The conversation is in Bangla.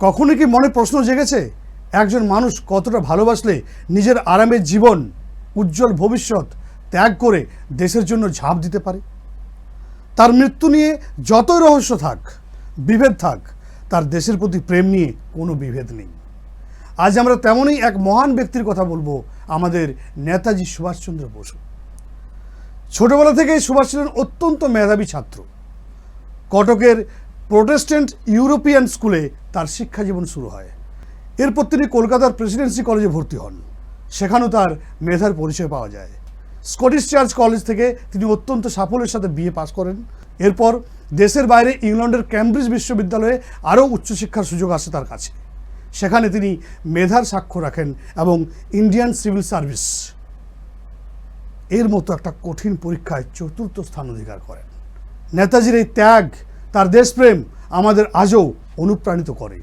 কখনো কি মনে প্রশ্ন জেগেছে? একজন মানুষ কতটা ভালোবাসলে নিজের আরামের জীবন, উজ্জ্বল ভবিষ্যৎ ত্যাগ করে দেশের জন্য ঝাঁপ দিতে পারে? তার মৃত্যু নিয়ে যতই রহস্য থাক, বিভেদ থাক, তার দেশের প্রতি প্রেম নিয়ে কোনো বিভেদ নেই। আজ আমরা তেমনই এক মহান ব্যক্তির কথা বলব, আমাদের নেতাজি সুভাষচন্দ্র বসু। ছোটবেলা থেকেই সুভাষ ছিলেন অত্যন্ত মেধাবী ছাত্র। কটকের প্রোটেস্ট্যান্ট ইউরোপিয়ান স্কুলে তার শিক্ষা জীবন শুরু হয়। এরপর তিনি কলকাতার প্রেসিডেন্সি কলেজে ভর্তি হন। সেখানেও তার মেধার পরিচয় পাওয়া যায়। স্কটিশ চার্চ কলেজ থেকে তিনি অত্যন্ত সাফল্যের সাথে বিএ পাস করেন। এরপর দেশের বাইরে ইংল্যান্ডের ক্যামব্রিজ বিশ্ববিদ্যালয়ে আরও উচ্চশিক্ষার সুযোগ আসে তার কাছে। সেখানে তিনি মেধার সাক্ষ্য রাখেন এবং ইন্ডিয়ান সিভিল সার্ভিস এর মতো একটা কঠিন পরীক্ষায় চতুর্থ স্থান অধিকার করেন। নেতাজির এই ত্যাগ, তার দেশপ্রেম আমাদের আজও অনুপ্রাণিত করে।